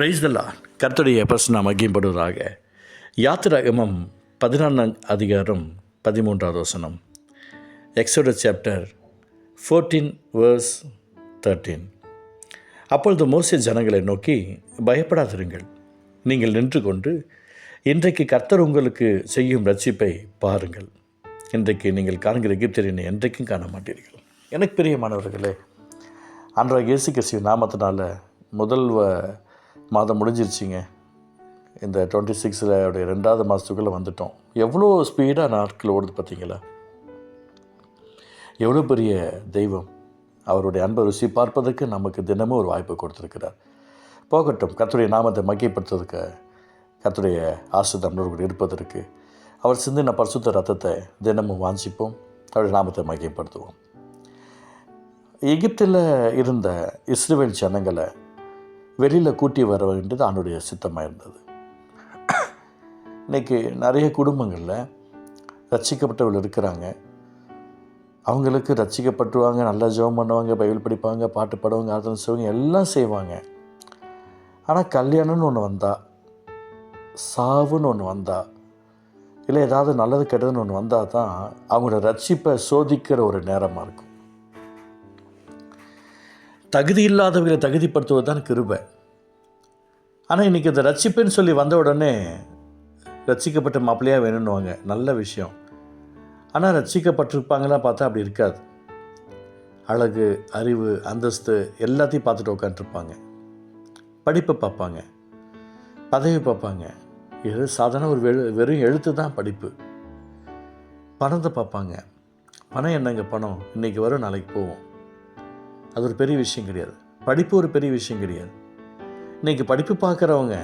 பிரைஸ்தல்லா கர்த்தருடைய பிரசனம் மகிம்படுவதாக யாத்திராகமம் பதினான்காம் அதிகாரம் பதிமூன்றாவது வசனம். எக்ஸோட சாப்டர் ஃபோர்டீன் வேர்ஸ் தேர்ட்டீன் அப்பொழுது மோசிய ஜனங்களை நோக்கி பயப்படாதிருங்கள். நீங்கள் நின்று கொண்டு இன்றைக்கு கர்த்தர் உங்களுக்கு செய்யும் ரட்சிப்பை பாருங்கள். இன்றைக்கு நீங்கள் காண்கிற எகிப்தியனை என்றைக்கும் காண மாட்டீர்கள் எனக்கு பிரியமானவர்களே அன்றைய இயேசு கிறிஸ்து நாமத்தினால முதல்வர் மாதம் முடிஞ்சிருச்சிங்க. இந்த டுவெண்ட்டி சிக்ஸில் உடைய ரெண்டாவது மாதத்துக்குள்ளே வந்துட்டோம். எவ்வளோ ஸ்பீடாக நாட்கள் ஓடுது பார்த்தீங்களா? எவ்வளோ பெரிய தெய்வம். அவருடைய அன்பை ருசி பார்ப்பதற்கு நமக்கு தினமும் ஒரு வாய்ப்பு கொடுத்துருக்கிறார். போகட்டும் கத்துடைய நாமத்தை மகிப்படுத்துறதுக்கு கத்துடைய ஆசை நம்மளோடு இருப்பதற்கு அவர் சிந்தின பரிசுத்த ரத்தத்தை தினமும் வாஞ்சிப்போம் அவருடைய நாமத்தை மகிப்படுத்துவோம் எகிப்தில் இருந்த இஸ்ரேல் ஜனங்களை வெளியில் கூட்டி வர வேண்டியது அவனுடைய சித்தமாக இருந்தது. இன்றைக்கி நிறைய குடும்பங்களில் ரட்சிக்கப்பட்டவர்கள் இருக்கிறாங்க. அவங்களுக்கு ரட்சிக்கப்பட்டுவாங்க நல்லா ஜெபம் பண்ணுவாங்க பைபிள் படிப்பாங்க பாட்டு பாடுவாங்க ஆதரவு செய்வாங்க எல்லாம் செய்வாங்க. ஆனால் கல்யாணம்னு ஒன்று வந்தால் சாவுன்னு ஒன்று வந்தால் இல்லை ஏதாவது நல்லது கெட்டதுன்னு ஒன்று வந்தால் தான் அவங்களோட ரட்சிப்பை சோதிக்கிற ஒரு நேரமாக இருக்கும். தகுதி இல்லாதவர்களை தகுதிப்படுத்துவது தான் கிருபை. ஆனால் இன்றைக்கி இந்த ரட்சிப்புன்னு சொல்லி வந்த உடனே ரட்சிக்கப்பட்ட மாப்பிள்ளையாக வேணும்னுவாங்க. நல்ல விஷயம். ஆனால் ரட்சிக்கப்பட்டிருப்பாங்களாம் பார்த்தா அப்படி இருக்காது. அழகு அறிவு அந்தஸ்து எல்லாத்தையும் பார்த்துட்டு உட்காந்துருப்பாங்க படிப்பை பார்ப்பாங்க. பதவி பார்ப்பாங்க. இது சாதாரண ஒரு வெறு வெறும் எழுத்து தான் படிப்பு. பணத்தை பார்ப்பாங்க. பணம் என்னங்க பணம்? இன்றைக்கி வரும் நாளைக்கு போவோம். அது ஒரு பெரிய விஷயம் கிடையாது. படிப்பு ஒரு பெரிய விஷயம் கிடையாது. இன்றைக்கி படிப்பு பார்க்குறவங்க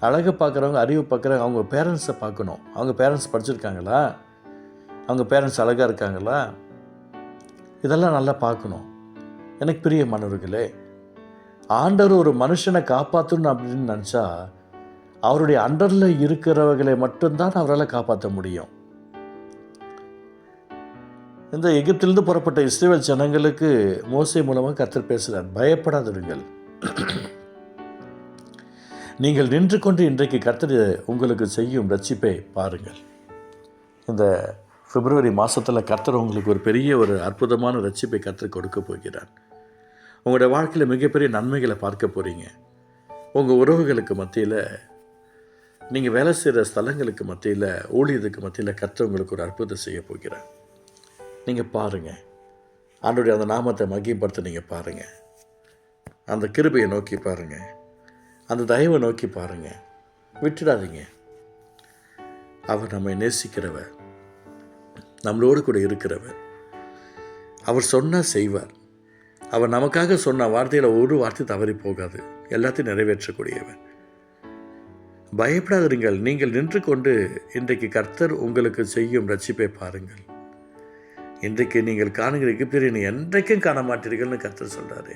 அழகை பார்க்குறவங்க அறிவு பார்க்குறவங்க அவங்க பேரண்ட்ஸை பார்க்கணும். அவங்க பேரண்ட்ஸ் படிச்சிருக்காங்களா? அவங்க பேரண்ட்ஸ் அழகாக இருக்காங்களா? இதெல்லாம் நல்லா பார்க்கணும். எனக்கு பிரிய மன்னர்களே ஆண்டவர் ஒரு மனுஷனை காப்பாற்றணும் அப்படின்னு நினச்சா அவருடைய அண்டரில் இருக்கிறவர்களை மட்டும்தான் அவரால் காப்பாற்ற முடியும். இந்த எகிப்திலிருந்து புறப்பட்ட இஸ்ரேல் ஜனங்களுக்கு மோசை மூலமாக கத்தர் பேசுகிறார். பயப்படாதிருங்கள். நீங்கள் நின்று கொண்டு இன்றைக்கு கர்த்தர் உங்களுக்கு செய்யும் ரட்சிப்பை பாருங்கள். இந்த பிப்ரவரி மாதத்தில் கர்த்தர் உங்களுக்கு ஒரு பெரிய ஒரு அற்புதமான ரட்சிப்பை கத்தர் கொடுக்க போகிறார். உங்களோட வாழ்க்கையில் மிகப்பெரிய நன்மைகளை பார்க்க போகிறீங்க உங்கள் உறவுகளுக்கு மத்தியில் நீங்கள் வேலை செய்கிற ஸ்தலங்களுக்கு மத்தியில் ஊழியத்துக்கு மத்தியில் கர்த்தர் உங்களுக்கு ஒரு அற்புதம் செய்ய போகிறார். நீங்கள் பாருங்கள் ஆண்டுடைய அந்த நாமத்தை மகிப்படுத்த நீங்கள் பாருங்கள் அந்த கிருபையை நோக்கி பாருங்கள் அந்த தயவை நோக்கி பாருங்கள் விட்டுடாதீங்க. அவர் நம்மை நேசிக்கிறவர். நம்மளோடு கூட இருக்கிறவர். அவர் சொன்னால் செய்வார். அவர் நமக்காக சொன்ன வார்த்தையில் ஒரு வார்த்தை தவறி போகாது. எல்லாத்தையும் நிறைவேற்றக்கூடியவர். பயப்படாதிருங்கள். நீங்கள் நின்று கொண்டு இன்றைக்கு கர்த்தர் உங்களுக்கு செய்யும் ரட்சிப்பை பாருங்கள். இன்றைக்கு நீங்கள் காணுகிற எகிப்தியரை என்றைக்கும் காண மாட்டீர்கள்னு கத்தர் சொல்கிறாரு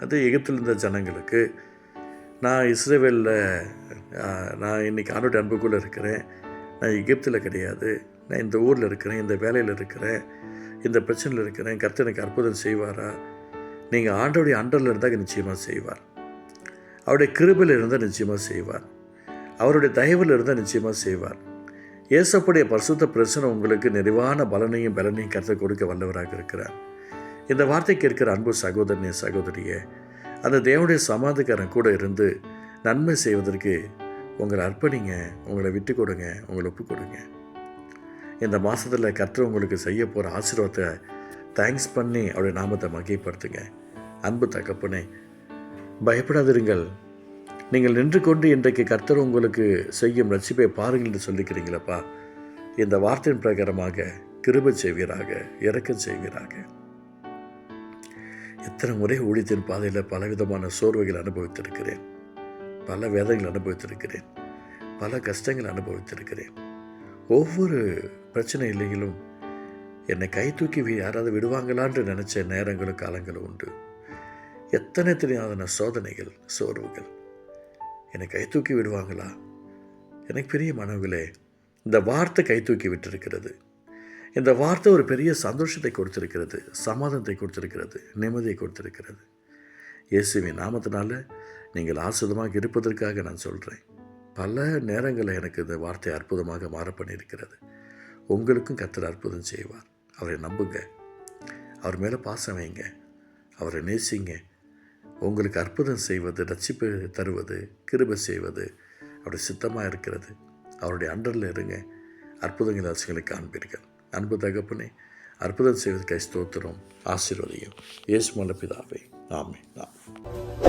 அது எகிப்தில் இருந்த ஜனங்களுக்கு நான் இஸ்ரேவேலில் நான் இன்றைக்கி ஆண்டோட அன்புக்குள்ளே இருக்கிறேன். நான் எகிப்தில் கிடையாது. நான் இந்த ஊரில் இருக்கிறேன் இந்த வேலையில் இருக்கிறேன் இந்த பிரச்சனையில் இருக்கிறேன். கர்த்தர் எனக்கு அற்புதம் செய்வாரா? நீங்கள் ஆண்டோடைய அண்டரில் இருந்தால் நிச்சயமாக செய்வார். அவருடைய கிருபையில் இருந்தால் நிச்சயமாக செய்வார். அவருடைய தயவில் இருந்தால் நிச்சயமாக செய்வார். இயேசப்படைய பரிசுத்த பிரச்சனை உங்களுக்கு நிறைவான பலனையும் பலனையும் கருத்தை கொடுக்க வல்லவராக இருக்கிறார். இந்த வார்த்தைக்கு இருக்கிற அன்பு சகோதரனே சகோதரியே அந்த தேவனுடைய சமாதிக்காரன் கூட இருந்து நன்மை செய்வதற்கு உங்களை அர்ப்பணிங்க உங்களை விட்டு கொடுங்க உங்களை ஒப்பு கொடுங்க. இந்த மாதத்தில் கற்று உங்களுக்கு செய்ய போகிற ஆசீர்வாதத்தை தேங்க்ஸ் பண்ணி அவருடைய நாமத்தை மகிப்படுத்துங்க அன்பு தகப்பனே பயப்படாதிருங்கள். நீங்கள் நின்று கொண்டு இன்றைக்கு கர்த்தர் உங்களுக்கு செய்யும் ரட்சிப்பை பாருங்கள் என்று சொல்லிக்கிறீங்களப்பா. இந்த வார்த்தையின் பிரகாரமாக கிருப செய்வீராக இறக்கம் செய்வீராக. எத்தனை முறை ஊழியத்தின் பாதையில் பலவிதமான சோர்வைகள் அனுபவித்திருக்கிறேன். பல வேதங்கள் அனுபவித்திருக்கிறேன். பல கஷ்டங்கள் அனுபவித்திருக்கிறேன். ஒவ்வொரு பிரச்சனையிலையிலும் என்னை கை தூக்கி யாராவது விடுவாங்களான்னு நினச்ச நேரங்களும் காலங்களும் உண்டு. எத்தனை தெரியாதன சோதனைகள் சோர்வுகள். என்னை கை தூக்கி விடுவாங்களா? எனக்கு பெரிய மனவிலே இந்த வார்த்தை கை தூக்கி விட்டிருக்கிறது. இந்த வார்த்தை ஒரு பெரிய சந்தோஷத்தை கொடுத்திருக்கிறது சமாதானத்தை கொடுத்திருக்கிறது நிம்மதியை கொடுத்திருக்கிறது. இயேசுவின் நாமத்தினால நீங்கள் ஆசுதமாக இருப்பதற்காக நான் சொல்கிறேன் பல நேரங்களில் எனக்கு இந்த வார்த்தை அற்புதமாக மாற பண்ணியிருக்கிறது. உங்களுக்கும் கத்தர் அற்புதம் செய்வார். அவரை நம்புங்க. அவர் மேலே பாசம் வைங்க. அவரை நேசிங்க. உங்களுக்கு அற்புதம் செய்வது ரட்சிப்பு தருவது கிருபை செய்வது அவருடைய சித்தமாக இருக்கிறது. அவருடைய அண்டரில் இருங்க. அற்புதங்கள் அரசுகளை காண்பீர்கள். அன்பு தகப்பனே அற்புதம் செய்வதற்காக ஸ்தோத்திரம் ஆசீர்வதியும். இயேசு மல்ல பிதாவே ஆமே ஆமே